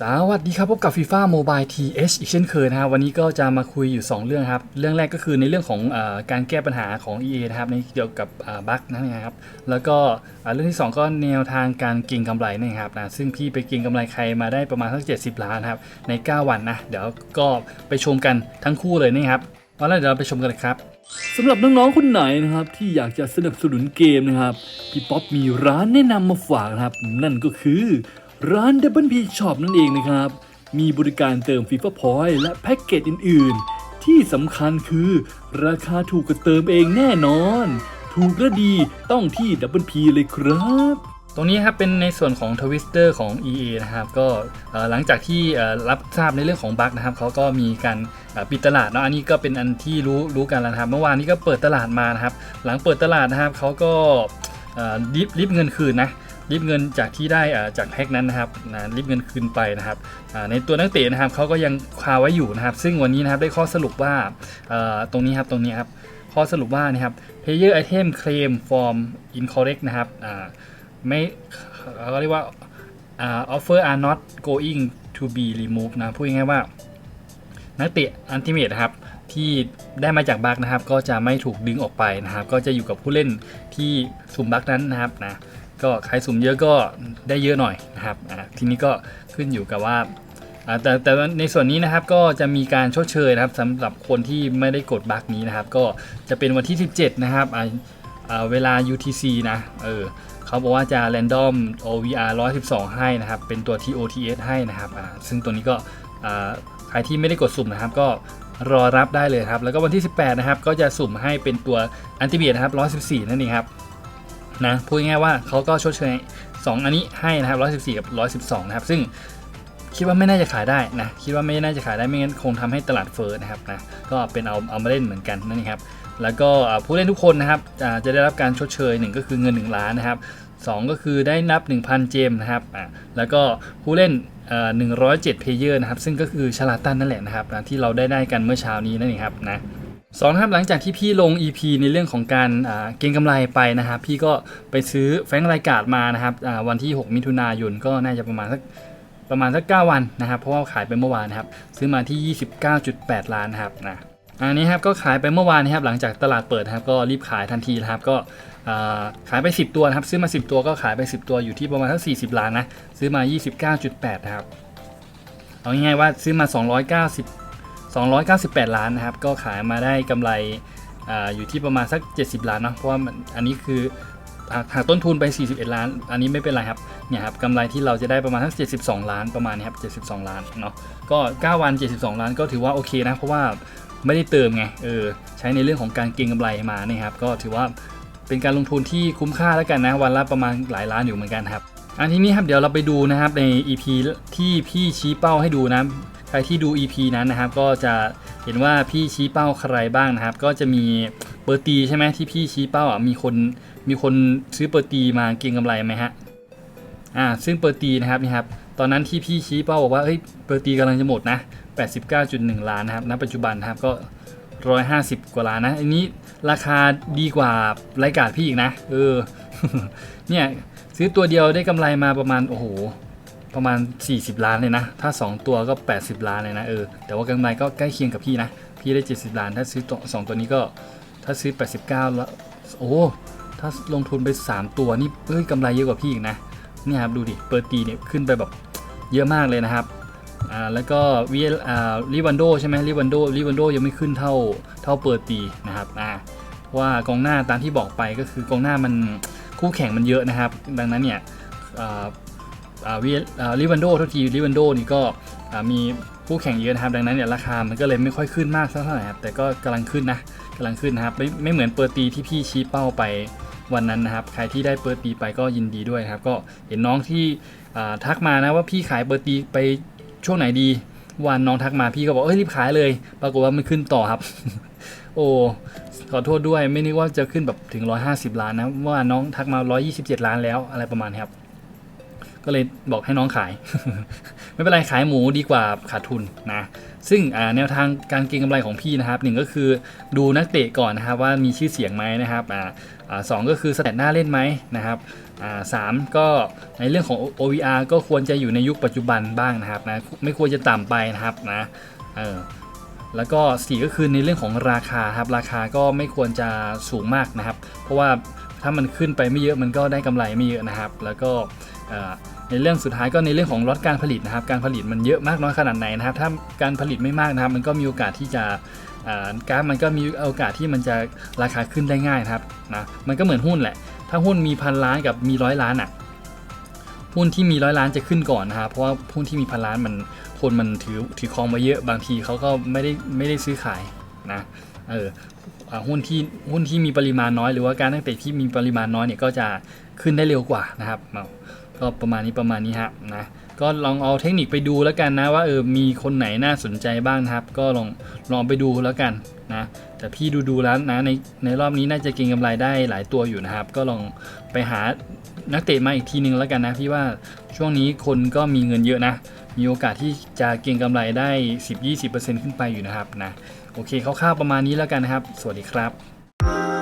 สวัสดีครับ พบกับ FIFA Mobile TH อีกเช่นเคยนะครับวันนี้ก็จะมาคุยอยู่ 2 เรื่องครับ เรื่องแรกก็คือในเรื่องของอการแก้ปัญหาของ EA นะครับในเกี่ยวกับบั๊กนั่นเองครับ แล้วก็เรื่องที่ 2 ก็แนวทางการเก็งกำไรนั่ครับนะซึ่งพี่ไปเก็งกำไรใครมาได้ประมาณสัก 70 ล้านครับใน 9 วันนะเดี๋ยวก็ไปชมกันทั้งคู่เลยนะครับเอาละเดี๋ยวเราไปชมกันเลยครับสำหรับน้องๆคนไหนนะครับที่อยากจะสนับสนุนเกมนะครับพี่ป๊อปมีร้านแนะนำมาฝากนะครับนั่นก็คือ ร้าน Double P Shop นั่นเองนะครับ มีบริการเติม FIFA Point และแพ็กเกจอื่น ๆ ที่สำคัญคือราคาถูกกว่าเติมเองแน่นอน ถูกและดีต้องที่ Double P เลยครับตรงนี้ครับเป็นในส่วนของทวิสเตอร์ของ EA นะครับก็หลังจากที่รับทราบในเรื่องของบั๊กนะครับเขาก็มีการปิดตลาดเนาะอันนี้ก็เป็นอันที่รู้รู้กันแล้วนะครับ เมื่อวานนี้ก็เปิดตลาดมานะครับ หลังเปิดตลาดนะครับเขาก็รีบรีบเงินคืนนะ รีบเงินจากที่ได้จากแพ็กนั้นนะครับนะรีบเงินคืนไปนะครับในตัวนักเตะนะครับเขาก็ยังคาไว้อยู่นะครับ ซึ่งวันนี้นะครับได้ข้อสรุปว่าตรงนี้ครับตรงนี้ครับข้อสรุปว่านะครับ player item claim form incorrect นะครับไม่เขาเรียกว่าอ่า offer are not going to be removed นะพูดง่ายๆว่า นักเตะอันติเมตนะครับที่ได้มาจากบัคนะครับ ก็จะไม่ถูกดึงออกไปนะครับ ก็จะอยู่กับผู้เล่นที่สุ่มบัคนั้นนะครับนะ ก็ใครสุ่มเยอะก็ได้เยอะหน่อยนะครับทีนี้ก็ขึ้นอยู่กับว่าแต่แต่ในส่วนนี้นะครับก็จะมีการชดเชยนะครับสำหรับคนที่ไม่ได้กดบัคนี้นะครับ ก็จะเป็นวันที่ 17 นะครับเวลา UTC นะเออเขาบอกว่าจะ random OVR 112 ให้นะครับ เป็นตัว TOTS ให้นะครับซึ่งตัวนี้ก็ใครที่ไม่ได้กดสุ่มนะครับ ก็รอรับได้เลยครับ แล้วก็วันที่ 18 นะครับ ก็จะสุ่มให้เป็นตัวอันติเบียนะครับ 114 นั่นเองครับ นะพูดง่ายๆว่าเขาก็ชดเชย2 อันนี้ให้นะครับ114 กับ 112 นะครับ ซึ่งคิดว่าไม่น่าจะขายได้นะคิดว่าไม่น่าจะขายได้ไม่งั้นคงทำให้ตลาดเฟ้อนะครับนะก็เป็นเอาเอามาเล่นเหมือนกันนั่นเองครับแล้วก็ผู้เล่นทุกคนนะครับจะได้รับการชดเชยหนึ่งก็คือเงิน 1 ล้านนะครับ 2 ก็คือได้นับ 1,000 เจมนะครับแล้วก็ผู้เล่นเอ่อ107เพลเยอร์นะครับซึ่งก็คือชาลาตันนั่นแหละนะครับนะที่เราได้ได้กันเมื่อเช้านี้นั่นเองครับนะ สองนะครับหลังจากที่พี่ลง EP ในเรื่องของการเก็งกำไรไปนะครับ พี่ก็ไปซื้อแฟรงรายการมานะครับวันที่ 6 มิถุนายนก็น่าจะประมาณสักประมาณสัก 9 วันนะครับ เพราะว่าขายไปเมื่อวานนะครับ ซื้อมาที่ 29.8 ล้านนะครับนะอันนี้ครับก็ขายไปเมื่อวานนะครับหลังจากตลาดเปิดครับก็รีบขายทันทีนะครับก็ขายไป 10 ตัวนะครับซื้อมา 10 ตัวก็ขายไป 10 ตัวอยู่ที่ประมาณสัก40 ล้านนะซื้อมา 29.8 นะครับเอาง่ายๆว่าซื้อมา 290 298 ล้านนะครับ ก็ขายมาได้กำไรออยู่ที่ประมาณสัก 70 ล้านเนาะเพราะว่าอันนี้คือหากต้นทุนไป 41 ล้าน อันนี้ไม่เป็นไรครับเนี่ยครับกำไรที่เราจะได้ประมาณสัก72 ล้านประมาณนี้ครับ 72 ล้านเนาะก็ 9 วัน 72 ล้านก็ถือว่าโอเคนะ เพราะว่าไม่ได้เติมไงเออใช้ในเรื่องของการเก็งกำไรมานะครับ ก็ถือว่าเป็นการลงทุนที่คุ้มค่าแล้วกันนะวันละประมาณหลายล้านอยู่เหมือนกันครับอันที่นี้ครับเดี๋ยวเราไปดูนะครับใน EP ที่พี่ชี้เป้าให้ดูนะ รที่ดู EP นั้นนะครับ ก็จะเห็นว่าพี่ชี้เป้าใครบ้างนะครับ ก็จะมีเปอร์ตีใช่ไหมที่พี่ชี้เป้าอะมีคนมีคนซื้อเปอร์ตีมาเก็งกำไรไหมฮะอ่าซึ่งเปอร์ตีนะครับนี่ครับตอนนั้นที่พี่ชี้เป้าบอกว่าเฮ้ยเปอร์ตีกำลังจะหมดนะ89.1 ล้านนะครับณปัจจุบันนะครับก็ 150 กว่าล้านนะอันนี้ราคาดีกว่ารายการพี่อีกนะ เออเนี่ยซื้อตัวเดียวได้กำไรมาประมาณโอ้โห ประมาณ 40 ล้านเลยนะ ถ้า 2 ตัวก็ 80 ล้านเลยนะเออ แต่ว่ากำไรก็ใกล้เคียงกับพี่นะ พี่ได้ 70 ล้าน ถ้าซื้อตัวสองตัวนี้ก็ ถ้าซื้อ 89 แล้ว โอ้ ถ้าลงทุนไป 3 ตัวนี่เอ้ยกำไรเยอะกว่าพี่อีกนะ เนี่ยครับดูดิ เปอร์ตีเนี่ยขึ้นไปแบบเยอะมากเลยนะครับอ่าแล้วก็วีอ่าลิวันโดใช่ไหมลิวันโดลิวันโดยังไม่ขึ้นเท่าเท่าเปอร์ตีนะครับอ่าเพราะว่ากองหน้าตามที่บอกไปก็คือกองหน้ามันคู่แข่งมันเยอะนะครับ ดังนั้นเนี่ยอ่า ลิวันโดทุกทีลิวันโดนี่ก็มีคู่แข่งเยอะนะครับดังนั้นเนี่ยราคา มันก็เลยไม่ค่อยขึ้นมากเท่าไหร่ครับแต่ก็กำลังขึ้นนะกำลังขึ้นนะครับไม่ไม่เหมือนเปอร์ตีที่พี่ชี้เป้าไปวันนั้นนะครับใครที่ได้เปอร์ตีไปก็ยินดีด้วยครับ ก็เห็นน้องที่ทักมานะว่าพี่ขายเปอร์ตีไปช่วงไหนดี วันน้องทักมาพี่ก็บอกเอ้ยรีบขายเลย ปรากฏว่ามันขึ้นต่อครับ โอ้ขอโทษด้วยไม่นึกว่าจะขึ้นแบบถึง 150 ล้านนะว่าน้องทักมา 127 ล้านแล้วอะไรประมาณนี้ครับ ก็เลยบอกให้น้องขาย ไม่เป็นไรขายหมูดีกว่าขาดทุนนะ ซึ่งแนวทางการเก็งกำไรของพี่นะครับหนึ่งก็คือดูนักเตะก่อนนะครับว่ามีชื่อเสียงไหมนะครับสองก็คือสแตทหน้าเล่นไหมนะครับสามก็ในเรื่องของ OVR ก็ควรจะอยู่ในยุคปัจจุบันบ้างนะครับนะไม่ควรจะต่ำไปนะครับนะเออแล้วก็สี่ก็คือในเรื่องของราคาครับราคาก็ไม่ควรจะสูงมากนะครับ เพราะว่าถ้ามันขึ้นไปไม่เยอะมันก็ได้กำไรไม่เยอะนะครับ แล้วก็ ในเรื่องสุดท้ายก็ในเรื่องของลดการผลิตนะครับ การผลิตมันเยอะมากน้อยขนาดไหนนะครับ ถ้าการผลิตไม่มากนะครับ มันก็มีโอกาสที่จะอ่าการมันก็มีโอกาสที่มันจะราคาขึ้นได้ง่ายนะครับนะมันก็เหมือนหุ้นแหละ ถ้าหุ้นมีพันล้านกับมีร้อยล้านอะหุ้นที่มีร้อยล้านจะขึ้นก่อนนะครับ เพราะว่าหุ้นที่มีพันล้านมันคนมันถือถือครองมาเยอะบางทีเขาก็ไม่ได้ไม่ได้ซื้อขายนะเออหุ้นที่หุ้นที่มีปริมาณน้อยหรือว่าการตั้งเตะที่มีปริมาณน้อยเนี่ยก็จะขึ้นได้เร็วกว่านะครับเอา ก็ประมาณนี้ประมาณนี้ฮะนะก็ลองเอาเทคนิคไปดูแล้วกันนะว่าเออมีคนไหนน่าสนใจบ้างนะครับ ก็ลองลองไปดูแล้วกันนะแต่พี่ดูดูแล้วนะในในรอบนี้น่าจะเก็งกำไรได้หลายตัวอยู่นะครับ ก็ลองไปหานักเตะมาอีกทีนึงแล้วกันนะพี่ว่าช่วงนี้คนก็มีเงินเยอะนะ มีโอกาสที่จะเก็งกำไรได้ 10-20%ขึ้นไปอยู่นะครับนะโอเคคร่าวๆประมาณนี้แล้วกันนะครับ สวัสดีครับ